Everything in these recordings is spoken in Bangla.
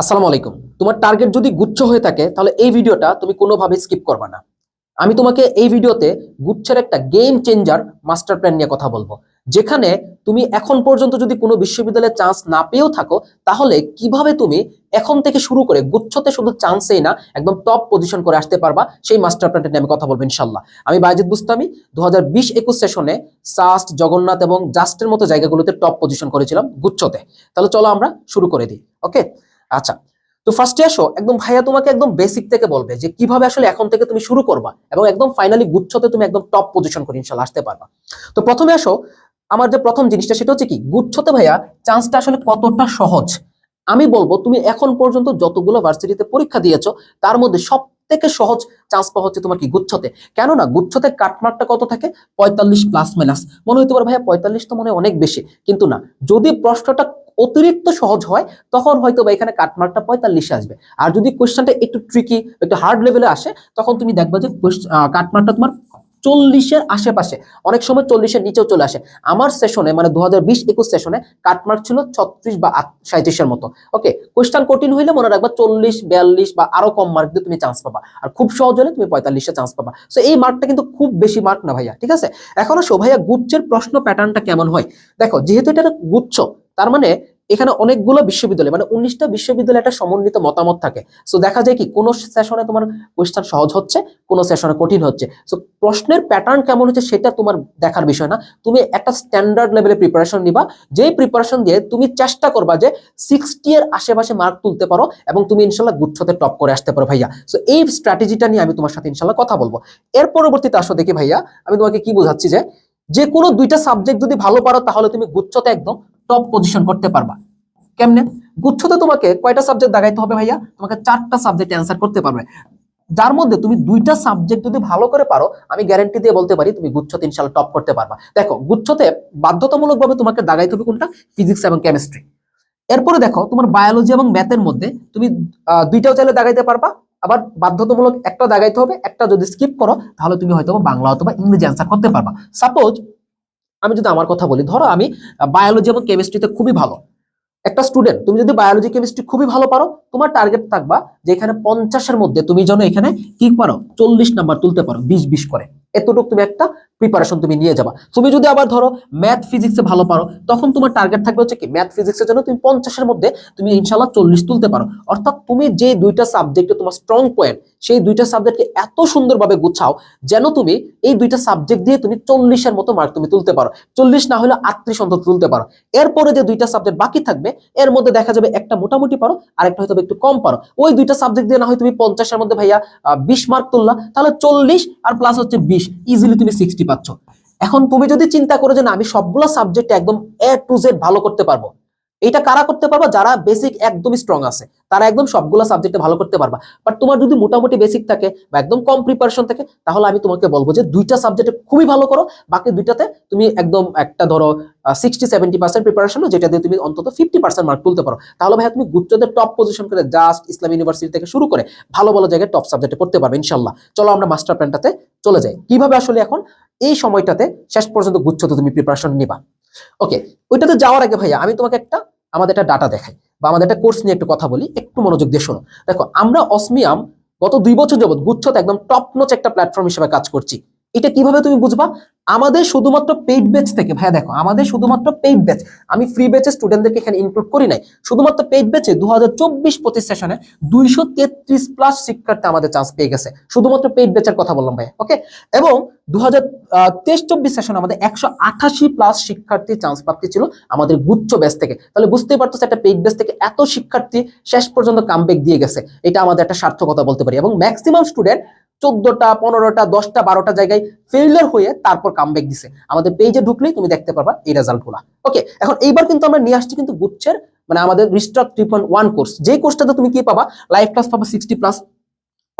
আসসালামু আলাইকুম। তোমার টার্গেট যদি গুচ্ছ হয়ে থাকে, তাহলে এই ভিডিওটা তুমি কোনোভাবে স্কিপ করবে না। আমি তোমাকে এই ভিডিওতে গুচ্ছের একটা গেম চেঞ্জার মাস্টার প্ল্যান নিয়ে কথা বলব। যেখানে তুমি এখন পর্যন্ত যদি কোনো বিশ্ববিদ্যালয়ে চান্স না পেয়েও থাকো, তাহলে কীভাবে তুমি এখন থেকে শুরু করে গুচ্ছতে শুধু চান্সেই না, একদম টপ পজিশন করে আসতে পারবা, সেই মাস্টার প্ল্যানটা নিয়ে আমি কথা বলব ইনশাল্লাহ আমি বাইজিদ বুস্তামি দু হাজার বিশ একুশ সেশনে সাস্ট জগন্নাথ এবং জাস্টের মতো জায়গাগুলোতে টপ পজিশন করেছিলাম গুচ্ছতে। তাহলে চলো আমরা শুরু করে দিই ওকে আচ্ছা তো ফার্স্টে আসো, একদম ভাইয়া তোমাকে একদম বেসিক থেকে বলবে যে কীভাবে আসলে এখন থেকে তুমি শুরু করবা এবং একদম ফাইনালি গুচ্ছতে তুমি একদম টপ পজিশন করে ইনশাল্লাহ আসতে পারবা। তো প্রথমে আসো, আমার যে প্রথম জিনিসটা সেটা হচ্ছে কি, গুচ্ছতে ভাইয়া চান্সটা আসলে কতটা সহজ? আমি বলব, তুমি এখন পর্যন্ত যতগুলো ভার্সিটিতে পরীক্ষা দিয়েছ, তার মধ্যে সব থেকে সহজ চান্স পাওয়া হচ্ছে তোমার কি গুচ্ছতে। কেননা গুচ্ছতে কাটমার্কটা কত থাকে? পঁয়তাল্লিশ প্লাস মাইনাস মনে হইতে পারে ভাইয়া পঁয়তাল্লিশ তো মনে অনেক বেশি, কিন্তু না। যদি প্রশ্নটা অতিরিক্ত সহজ হয়, তখন হয়তো বা এখানে কাটমার্কটা পঁয়তাল্লিশে আসবে। আর যদি কোয়েশ্চেনটা একটু ট্রিকি একটু হার্ড লেভেলে আসে, তখন তুমি দেখবে যে কাটমার্কটা তোমার চল্লিশের আশেপাশে, অনেক সময় চল্লিশের নিচেও চলে আসে। আমার সেশনে মানে দু হাজার বিশ একুশ সেশনে কাটমার্ক ছিল ছত্রিশ বা সাঁত্রিশের মতো। ওকে কোয়েশ্চেন কঠিন হইলে মনে রাখবা চল্লিশ, বিয়াল্লিশ বা আরও কম মার্ক দিয়ে তুমি চান্স পাবা। আর খুব সহজ হলে তুমি পঁয়তাল্লিশে চান্স পাবা। সো এই মার্কটা কিন্তু খুব বেশি মার্ক না ভাইয়া, ঠিক আছে? এখন আসো ভাইয়া গুচ্ছের প্রশ্ন প্যাটার্নটা কেমন হয়? দেখো, যেহেতু এটা গুচ্ছ তার মানে এখানে অনেকগুলো বিশ্ববিদ্যালয় মানে উনিশটা বিশ্ববিদ্যালয় একটা সমন্বিত মতামত থাকে। সো দেখা যায় কি, কোন সেশনে তোমার কোয়েশ্চেন সহজ হচ্ছে, কোন সেশনে কঠিন হচ্ছে। সো প্রশ্নের প্যাটার্ন কেমন হচ্ছে সেটা তোমার দেখার বিষয় না। তুমি একটা স্ট্যান্ডার্ড লেভেলে প্রিপারেশন নিবা যেই প্রিপারেশন দিয়ে তুমি চেষ্টা করবা যে সিক্সটি এর আশেপাশে মার্ক তুলতে পারো এবং তুমি ইনশাল্লাহ গুচ্ছতে টপ করে আসতে পারো ভাইয়া। সো এই স্ট্র্যাটেজিটা নিয়ে আমি তোমার সাথে ইনশাল্লাহ কথা বলব। এর পরবর্তীতে আসো দেখি ভাইয়া, আমি তোমাকে কি বোঝাচ্ছি যে যে কোনো দুইটা সাবজেক্ট যদি ভালো পারো তাহলে তুমি গুচ্ছতে একদম টপ পজিশন করতে পারবা। কেমনে? গুচ্ছতে তোমাকে কয়টা সাবজেক্ট দাগাইতে হবে ভাইয়া? তোমাকে চারটা সাবজেক্ট অ্যান্সার করতে পারবে। যার মধ্যে তুমি দুইটা সাবজেক্ট যদি ভালো করে পারো, আমি গ্যারান্টি দিয়ে বলতে পারি তুমি গুচ্ছতে ইনশাল্লাহ টপ করতে পারবা। দেখো, গুচ্ছতে বাধ্যতামূলকভাবে তোমাকে দাগাইতে হবে কোনটা? ফিজিক্স এবং কেমিস্ট্রি এরপরে দেখো, তোমার বায়োলজি এবং ম্যাথের মধ্যে তুমি দুইটাও চাইলে দাগাইতে পারবা, আবার বাধ্যতামূলক একটা দাগাইতে হবে, একটা যদি স্কিপ করো, তাহলে তুমি হয়তো বাংলা অথবা ইংরেজি অ্যান্সার করতে পারবা। সাপোজ আমি যদি আমার কথা বলি, ধরো আমি বায়োলজি এবং কেমিস্ট্রিতে খুবই ভালো। একটা স্টুডেন্ট তুমি যদি বায়োলজি কেমিস্ট্রি খুবই ভালো পারো, তোমার টার্গেট থাকবা যে এখানে পঞ্চাশের মধ্যে তুমি যেন এখানে কি পারো, চল্লিশ নাম্বার তুলতে পারো, বিশ বিশ করে। এতটুকু তুমি একটা প্রিপারেশন তুমি নিয়ে যাবা। তুমি যদি আবার ধরো ম্যাথ ফিজিক্সে ভালো পারো, তখন তোমার টার্গেট থাকবে হচ্ছে কি ম্যাথ ফিজিক্সের জন্য তুমি পঞ্চাশের মধ্যে তুমি ইনশাল্লাহ চল্লিশ তুলতে পারো। অর্থাৎ তুমি যে দুইটা সাবজেক্টে তোমার স্ট্রং পয়েন্ট সেই দুইটা সাবজেক্টকে এত সুন্দরভাবে গুছাও যেন তুমি এই দুইটা সাবজেক্ট দিয়ে তুমি চল্লিশের মতো মার্ক তুমি তুলতে পারো। চল্লিশ না হলে আটত্রিশ অন্তত তুলতে পারো। এরপরে যে দুইটা সাবজেক্ট বাকি থাকবে, এর মধ্যে দেখা যাবে একটা মোটামুটি পারো আর একটা হয়তো একটু কম পারো। ওই দুইটা সাবজেক্ট দিয়ে না হয় তুমি পঞ্চাশের মধ্যে ভাইয়া বিশ মার্ক তুললা, তাহলে চল্লিশ আর প্লাস হচ্ছে বিশ ইজিলি তুমি সিক্সটি পাচ্ছ। এখন তুমি যদি চিন্তা করো যে না, আমি সবগুলো সাবজেক্ট একদম এ টু জেড ভালো করতে পারব এটা কারা করতে পারবা? যারা বেসিক একদমই স্ট্রং আছে, তারা একদম সবগুলো সাবজেক্টে ভালো করতে পারবা। বাট তোমার যদি মোটামুটি বেসিক থাকে বা একদম কম প্রিপারেশন থাকে, তাহলে আমি তোমাকে বলব যে দুইটা সাবজেক্টে খুবই ভালো করো, বাকি দুইটাতে তুমি একদম একটা ধরো সিক্সটি সেভেন্টি পার্সেন্ট প্রিপারেশন যেটা দিয়ে তুমি অন্তত ফিফটি পার্সেন্ট মার্ক তুলতে পারো। তাহলে ভাইয়া তুমি গুচ্ছদের টপ পজিশন করে জাস্ট ইসলাম ইউনিভার্সিটি থেকে শুরু করে ভালো ভালো জায়গায় টপ সাবজেক্টে পড়তে পারবে ইনশাল্লাহ চলো আমরা মাস্টার প্ল্যানটাতে চলে যাই। কীভাবে আসলে এখন এই সময়টাতে শেষ পর্যন্ত গুচ্ছ তো তুমি প্রিপারেশন নিবা। ওকে ওইটাতে যাওয়ার আগে ভাইয়া, আমি তোমাকে একটা, আমাদের একটা ডাটা দেখাই বা আমাদের একটা কোর্স নিয়ে একটু কথা বলি, একটু মনোযোগ দিয়ে শোনো। দেখো, আমরা অসমিয়াম গত দুই বছর যাবৎ গুচ্ছতে একদম টপ নচ একটা প্ল্যাটফর্ম হিসেবে কাজ করছি। এটা কীভাবে তুমি বুঝবা? আমাদের শুধুমাত্র পেইড ব্যাচ থেকে, ভাইয়া দেখো, আমাদের শুধুমাত্র পেইড ব্যাচ আমি ফ্রি ব্যাচে স্টুডেন্টদেরকে এখানে ইনক্লুড করি নাই, শুধুমাত্র পেইড ব্যাচে দু হাজার চব্বিশ পঁচিশ সেশনে দুইশো তেত্রিশ প্লাস শিক্ষার্থী আমাদের চান্স পেয়ে গেছে, শুধুমাত্র পেইড ব্যাচের কথা বললাম ভাইয়া ওকে এবং দু হাজার তেইশ চব্বিশ সেশনে আমাদের একশো আঠাশি প্লাস শিক্ষার্থী চান্স প্রাপ্তি ছিল আমাদের গুচ্ছ ব্যাচ থেকে, তাহলে বুঝতেই পারতো একটা পেইড ব্যাচ থেকে এত শিক্ষার্থী শেষ পর্যন্ত কামব্যাক দিয়ে গেছে, এটা আমাদের একটা সার্থকতা বলতে পারি, এবং ম্যাক্সিমাম স্টুডেন্ট চোদ্দটা, পনেরোটা, দশটা, বারোটা জায়গায় ফেইলার হয়ে তারপর কামব্যাক দিছে। আমাদের পেজে ঢুকলেই তুমি দেখতে পারবা এই রেজাল্টগুলা। ওকে এখন এইবার কিন্তু আমরা নিয়ে আসছি কিন্তু গুচ্ছের মানে আমাদের রিস্ট্রাক থ্রি পয়েন্ট ওয়ান কোর্স যে কোর্সটাতে তুমি কি পাবা? লাইভ ক্লাস পাবা সিক্সটি প্লাস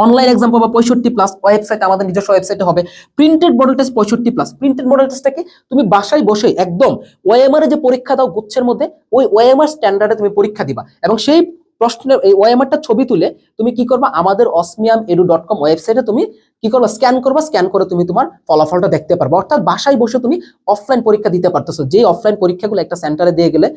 অনলাইন এক্সাম পাবা পঁয়ষট্টি প্লাস ওয়েবসাইট আমাদের নিজস্ব ওয়েবসাইটে হবে। প্রিন্টেড মডেল টেস্ট পঁয়ষট্টি প্লাস প্রিন্টেড মডেল টেস্টটাকে তুমি বাসায় বসে একদম ওএমআর যে পরীক্ষা দাও গুচ্ছের মধ্যে, ওই ওএমআর স্ট্যান্ডার্ডে তুমি পরীক্ষা দিবা। এবং সেই প্রশ্নের এই ওএমআরটা ছবি তুলে তুমি কি করবা? আমাদের অসমিয়াম এডু ডট কম ওয়েবসাইটে তুমি কি করবা? স্ক্যান করবা স্ক্যান করে তুমি তোমার ফলাফলটা দেখতে পারবে। অর্থাৎ বাসায় বসে তুমি অফলাইন পরীক্ষা দিতে পারতেছো। যে অফলাইন পরীক্ষাগুলো একটা সেন্টারে দিয়ে গেলে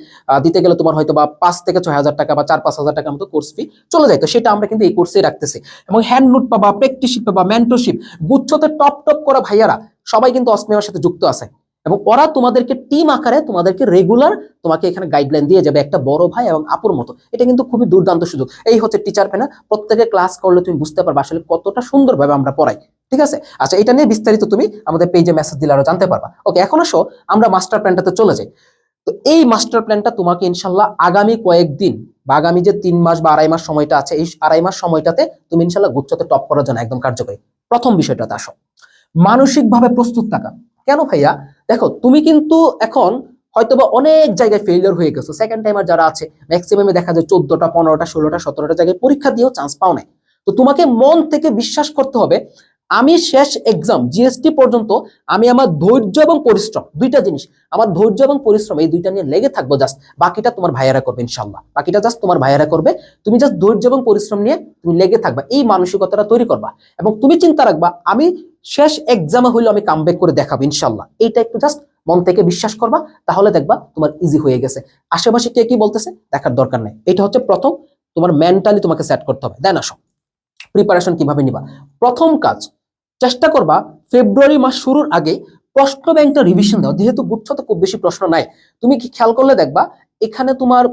দিতে গেলে তোমার হয়তো বা পাঁচ থেকে ছয় হাজার টাকা বা চার, পাঁচ হাজার টাকার মতো কোর্স ফি চলে যায়। তো সেটা আমরা কিন্তু এই কোর্সে রাখতেছি। এবং হ্যান্ড নোট পাবা প্র্যাকটিসশিপ পাবা মেন্টরশিপ গুচ্ছতে টপ টপ করা ভাইয়ারা, সবাই কিন্তু অসমিয়ার সাথে যুক্ত আছে। এবং ওরা তোমাদেরকে টিম আকারে তোমাদেরকে রেগুলার তোমাকে এখানে গাইডলাইন দিয়ে যাবে একটা বড় ভাই এবং আপুর মতো। এটা কিন্তু খুবই দুর্দান্ত সুযোগ। এই হচ্ছে টিচার পেনা প্রত্যেকে ক্লাস করলে তুমি বুঝতে পারবে আসলে কতটা সুন্দরভাবে আমরা পড়াই। ঠিক আছে? আচ্ছা এটা নিয়ে বিস্তারিত তুমি আমাদের পেজে মেসেজ দিলে আরও জানতে পারবা। ওকে এখন আসো, আমরা মাস্টার প্ল্যানটাতে চলে যাই। তো এই মাস্টার প্ল্যানটা তোমাকে ইনশাল্লাহ আগামী কয়েকদিন বা আগামী যে তিন মাস বা আড়াই মাস সময়টা আছে, এই আড়াই মাস সময়টাতে তুমি ইনশাল্লাহ গুচ্ছতে টপ করার জন্য একদম কার্যকরী। প্রথম বিষয়টাতে আসো। মানসিকভাবে প্রস্তুত থাকা। কেন ভাইয়া? দেখো, তুমি কিন্তু এখন হয়তোবা অনেক জায়গায় ফেলিয়ার হয়ে গেছো। সেকেন্ড টাইমার যারা আছে ম্যাক্সিমামে দেখা যায় চোদ্দটা, পনেরোটা, ষোলোটা, সতেরোটা জায়গায় পরীক্ষা দিয়েও চান্স পাও নাই। তো তোমাকে মন থেকে বিশ্বাস করতে হবে আমি শেষ এক্সাম জিএসটি পর্যন্ত আমি আমার ধৈর্য এবং পরিশ্রম, দুইটা জিনিস, আমার ধৈর্য এবং পরিশ্রম, এই দুইটা নিয়ে লেগে থাকব জাস্ট বাকিটা তোমার ভাইয়ারা করবে ইনশাল্লাহ বাকিটা জাস্ট তোমার ভাইয়ারা করবে, তুমি জাস্ট ধৈর্য এবং পরিশ্রম নিয়ে তুমি লেগে থাকবা, এই মানসিকতাটা তৈরি করবা এবং তুমি চিন্তা রাখবা, আমি শেষ এক্সামে হইলে আমি কামব্যাক করে দেখাবো ইনশাল্লাহ এইটা একটু জাস্ট মন থেকে বিশ্বাস করবা, তাহলে দেখবা তোমার ইজি হয়ে গেছে। আশেপাশে কে কি বলতেছে, দেখার দরকার নেই। এটা হচ্ছে প্রথম, তোমার মেন্টালি তোমাকে সেট করতে হবে। দেন আসো প্রিপারেশন কীভাবে নিবা? প্রথম কাজ চেষ্টা করবা ফেব্রুয়ারি মাস শুরুর আগে প্রশ্ন ব্যাংকটা রিভিশন দাও। যেহেতু গুচ্ছ তো খুব বেশি প্রশ্ন নাই। তুমি কি খেয়াল করলে দেখবা, এখানে তোমার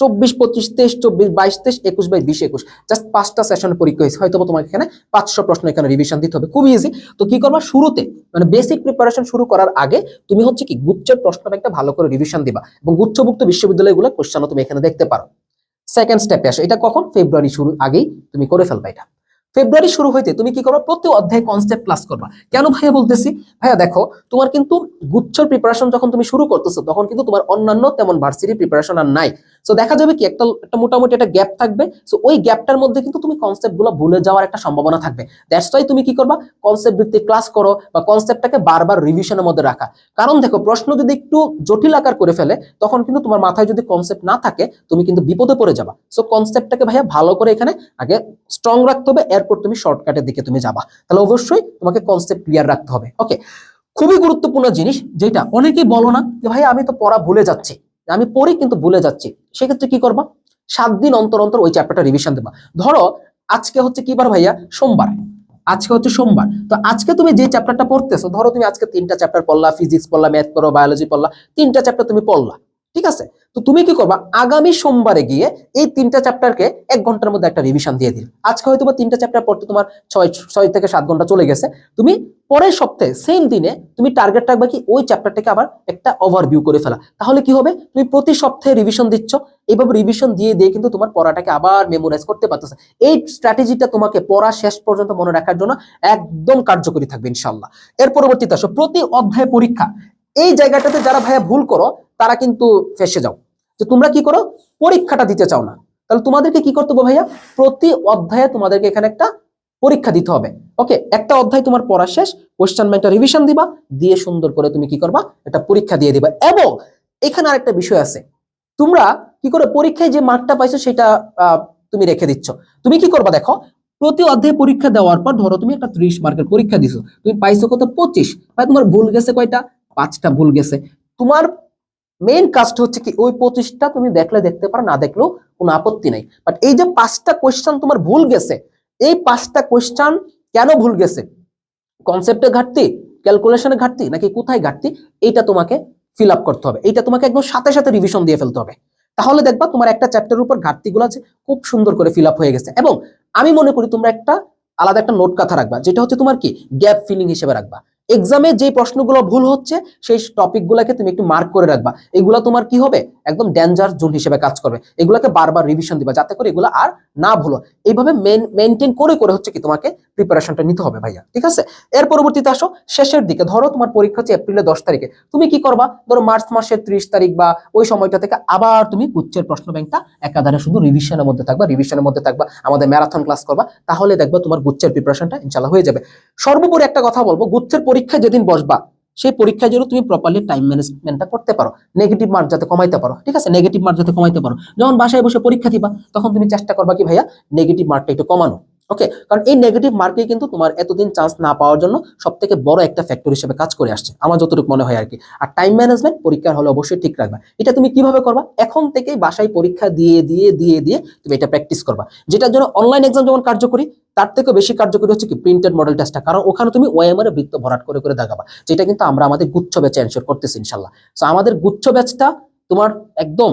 চব্বিশ, পঁচিশ, তেইশ, চব্বিশ, বাইশ, তেইশ, একুশ বাইশ বিশ, একুশ। জাস্ট পাঁচটা সেশনের পরীক্ষা হয়েছে। হয়তো তোমাকে এখানে পাঁচশো প্রশ্ন এখানে রিভিশন দিতে হবে। খুবই ইজি তো কি করবা, শুরুতে মানে বেসিক প্রিপারেশন শুরু করার আগে তুমি হচ্ছে কি গুচ্ছের প্রশ্ন ব্যাংকটা ভালো করে রিভিশন দিবা এবং গুচ্ছভুক্ত বিশ্ববিদ্যালয়গুলো কোশ্চেনও তুমি এখানে দেখতে পারো। সেকেন্ড স্টেপে আসো। এটা কখন? ফেব্রুয়ারি শুরু আগেই তুমি করে ফেলবা এটা। ফেব্রুয়ারি শুরু হইতে তুমি কি করবা? প্রতি অধ্যায় কনসেপ্ট ক্লাস করবা। কেন ভাইয়া বলতেছি? ভাইয়া দেখো, তোমার কিন্তু গুচ্ছর প্রিপারেশন যখন তুমি শুরু করতেছো, তখন কিন্তু তোমার অন্যান্য তেমন ভার্সিটি প্রিপারেশন আর নাই। সো দেখা যাবে কি একটা একটা মোটামুটি একটা গ্যাপ থাকবে। সো ওই গ্যাপটার মধ্যে কিন্তু তুমি কনসেপ্টগুলো ভুলে যাওয়ার একটা সম্ভাবনা থাকবে। দ্যাটস ওয়াই তুমি কি করবা? কনসেপ্ট ভিত্তিক ক্লাস করো বা কনসেপ্টটাকে বারবার রিভিশনের মধ্যে রাখা। কারণ দেখো, প্রশ্ন যদি একটু জটিল আকার করে ফেলে, তখন কিন্তু তোমার মাথায় যদি কনসেপ্ট না থাকে, তুমি কিন্তু বিপদে পড়ে যাবা। সো কনসেপ্টটাকে ভাইয়া ভালো করে এখানে আগে স্ট্রং রাখতে হবে, এরপর তুমি শর্টকাটের দিকে তুমি যাবা। তাহলে অবশ্যই তোমাকে কনসেপ্ট ক্লিয়ার রাখতে হবে। ওকে খুবই গুরুত্বপূর্ণ জিনিস, যেটা অনেকেই বলো না যে ভাই আমি তো পড়া ভুলে যাচ্ছি। আমি পড়ি কিন্তু ভুলে যাচ্ছি। সেক্ষেত্রে কি করবা? সাত দিন অন্তর অন্তর ওই চ্যাপ্টারটা রিভিশন দেবা। ধরো, আজকে হচ্ছে কি বার ভাইয়া? সোমবার। আজকে হচ্ছে সোমবার। তো আজকে তুমি যে চ্যাপ্টারটা পড়তেছো, ধরো তুমি আজকে তিনটা চ্যাপ্টার পড়লা ফিজিক্স পড়লা ম্যাথ পড়ো বায়োলজি পড়লা, তিনটা চ্যাপ্টার তুমি পড়লা। ঠিক আছে? তো তুমি কি করবা? আগামী সোমবারে গিয়ে এই তিনটা চ্যাপ্টারকে এক ঘণ্টার মধ্যে একটা রিভিশন দিয়ে দিল। আজকে হয়তো বা তিনটা চ্যাপ্টার পড়তে তোমার ছয় ছয় থেকে সাত ঘণ্টা চলে গেছে। তুমি পরের সপ্তাহে সেম দিনে তুমি টার্গেট রাখবা কি ওই চ্যাপ্টারটাকে আবার একটা ওভারভিউ করে ফেলা। তাহলে কি হবে? তুমি প্রতি সপ্তাহে রিভিশন দিচ্ছ। এইভাবে রিভিশন দিয়ে দিয়ে কিন্তু তোমার পড়াটাকে আবার মেমোরাইজ করতে পারতেছে। এই স্ট্র্যাটেজিটা তোমাকে পড়া শেষ পর্যন্ত মনে রাখার জন্য একদম কার্যকরী থাকবে ইনশাল্লাহ এর পরবর্তীতে আসো, প্রতি অধ্যায় পরীক্ষা। এই জায়গাটাতে যারা ভাইয়া ভুল করো তারা কিন্তু ফেসে যাও। যে তোমরা কি করো? পরীক্ষাটা দিতে চাও না। তাহলে তোমাদেরকে কি করতে হবে ভাইয়া? প্রতি অধ্যায়ে তোমাদেরকে এখানে একটা পরীক্ষা দিতে হবে। ওকে, একটা অধ্যায় তোমার পড়া শেষ কোয়েশ্চেন ব্যাংকটা রিভিশন দিবা, দিয়ে সুন্দর করে তুমি কি করবা? একটা পরীক্ষা দিয়ে দিবা। এবং এখানে আরেকটা বিষয় আছে। তোমরা কি করে? পরীক্ষায় যে মার্কটা পাইছো সেটা তুমি রেখে দিচ্ছ। তুমি কি করবা দেখো? প্রতি অধ্যায়ে পরীক্ষা দেওয়ার পর ধরো তুমি একটা ত্রিশ মার্কের পরীক্ষা দিছো। তুমি পাইছো কত? পঁচিশ। তোমার ভুল গেছে কয়টা? পাঁচটা ভুল গেছে। তোমার মেইন কাজটা হচ্ছে কি, ওই পঁচিশটা তুমি দেখলে দেখতে পারো, না দেখলেও কোনো আপত্তি নাই। বাট এই যে পাঁচটা কোয়েশ্চেন তোমার ভুল গেছে, এই পাঁচটা কোয়েশ্চেন কেন ভুল গেছে? কনসেপ্টে ঘাটতি ক্যালকুলেশনে ঘাটতি, নাকি কোথায় ঘাটতি? এইটা তোমাকে ফিল আপ করতে হবে। এইটা তোমাকে একদম সাথে সাথে রিভিশন দিয়ে ফেলতে হবে। তাহলে দেখবা তোমার একটা চ্যাপ্টারের উপর ঘাটতিগুলো আছে, খুব সুন্দর করে ফিল আপ হয়ে গেছে। এবং আমি মনে করি তোমরা একটা আলাদা একটা নোট কথা রাখবা, যেটা হচ্ছে তোমার কি গ্যাপ ফিলিং হিসেবে রাখবা। এক্সামে যে প্রশ্নগুলো ভুল হচ্ছে, সেই টপিকগুলোকে তুমি একটু মার্ক করে রাখবা। এগুলো তোমার কি হবে? একদম ডেঞ্জার জোন হিসেবে কাজ করবে। এগুলোকে বারবার রিভিশন দিবা যাতে করে এগুলো আর না ভুলো। এইভাবে মেনটেন করে করে হচ্ছে কি তোমাকে প্রিপারেশনটা নিতে হবে ভাইয়া। ঠিক আছে? এর পরবর্তীতে আসো, শেষের দিকে। ধরো তোমার পরীক্ষা হচ্ছে এপ্রিলের দশ তারিখে। তুমি কি করবা? ধরো মার্চ মাসের ত্রিশ তারিখ বা ওই সময়টা থেকে আবার তুমি গুচ্ছের প্রশ্ন ব্যাংকটা একাধারে শুধু রিভিশনের মধ্যে থাকবা রিভিশনের মধ্যে থাকবা, আমাদের ম্যারাথন ক্লাস করবা। তাহলে দেখবা তোমার গুচ্ছের প্রিপারেশনটা ইনশাল্লাহ হয়ে যাবে। সর্বোপরি একটা কথা বলব, গুচ্ছের পরীক্ষা যেদিন বসবা, সেই পরীক্ষায় জন্য তুমি প্রপারলি টাইম ম্যানেজমেন্টটা করতে পারো। নেগেটিভ মার্ক যাতে কমাইতে পারো, ঠিক আছে? নেগেটিভ মার্ক যাতে কমাইতে পারো। যখন বাসায় বসে পরীক্ষা দিবা, তখন তুমি চেষ্টা করবা কি ভাইয়া নেগেটিভ মার্কটা একটু কমানো ওকে কারণ এই নেগেটিভ মার্কে কিন্তু তোমার এতদিন চান্স না পাওয়ার জন্য সব থেকে বড় একটা ফ্যাক্টর হিসেবে কাজ করে আসছে, আমার যতটুকু মনে হয় আর কি আর টাইম ম্যানেজমেন্ট পরীক্ষার হলে অবশ্যই ঠিক রাখবা। এটা তুমি কীভাবে করবা? এখন থেকেই বাসায় পরীক্ষা দিয়ে দিয়ে দিয়ে দিয়ে তুমি এটা প্র্যাকটিস করবা। যেটার জন্য অনলাইন এক্সাম যেমন কার্যকরী তার থেকে বেশি কার্যকরী হচ্ছে কি প্রিন্টেড মডেল টেস্টটা কারণ ওখানে তুমি ওএমআর বৃত্ত ভরাট করে করে দেখাবা, যেটা কিন্তু আমরা আমাদের গুচ্ছ ব্যাচে এনশোর করতেছি ইনশাল্লাহ। সো আমাদের গুচ্ছ ব্যাচটা তোমার একদম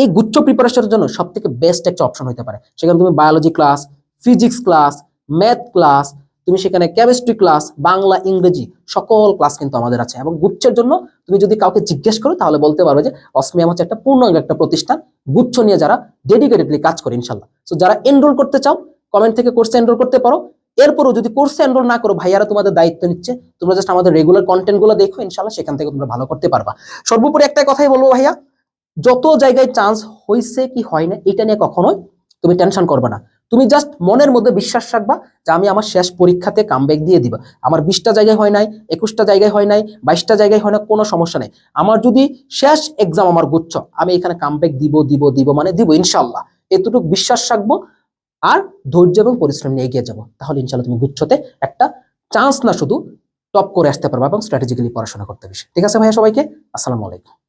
এই গুচ্ছ প্রিপারেশনের জন্য সব থেকে বেস্ট একটা অপশন হতে পারে। সেখানে তুমি biology class physics class math class তুমি সেখানে কেমিস্ট্রি ক্লাস বাংলা, ইংরেজি সকল ক্লাস কিন্তু আমাদের আছে। এবং গুচ্ছের জন্য তুমি যদি কাউকে জিজ্ঞেস করো, তাহলে বলতে পারবে যে অসমিয়াম হচ্ছে একটা পূর্ণাঙ্গ একটা প্রতিষ্ঠান, গুচ্ছ নিয়ে যারা ডেডিকেটেডলি কাজ করে ইনশাল্লাহ। সো যারা এনরোল করতে চাও কমেন্ট থেকে কোর্সে এনরোল করতে পারো। এরপরও যদি কোর্সে এনরোল না করো, ভাইয়ারা তোমাদের দায়িত্ব নিচ্ছে। তোমরা জাস্ট আমাদের রেগুলার কন্টেন্টগুলো দেখো ইনশাল্লাহ সেখান থেকে তোমরা ভালো করতে পারবা। সর্বোপরি একটা কথাই বলব ভাইয়া, যত জায়গায় চান্স হয়েছে কি হয় না, এটা নিয়ে কখনোই তুমি টেনশন করবে না। তুমি জাস্ট মনের মধ্যে বিশ্বাস রাখবা যে আমি আমার শেষ পরীক্ষাতে কামব্যাক দিয়ে দিবা। আমার বিশটা জায়গায় হয় নাই, একুশটা জায়গায় হয় নাই, বাইশটা জায়গায় হয় না কোনো সমস্যা নেই। আমার যদি শেষ এক্সাম আমার গুচ্ছ, আমি এখানে কামব্যাক দিব দিব দিব মানে দিব ইনশাল্লাহ এতটুকু বিশ্বাস রাখব আর ধৈর্য এবং পরিশ্রম নিয়ে এগিয়ে যাব। তাহলে ইনশাল্লাহ তুমি গুচ্ছতে একটা চান্স না শুধু টপ করে আসতে পারবা এবং স্ট্র্যাটেজিক্যালি পড়াশোনা করতে হবে ঠিক আছে ভাইয়া সবাইকে? আসসালামু আলাইকুম।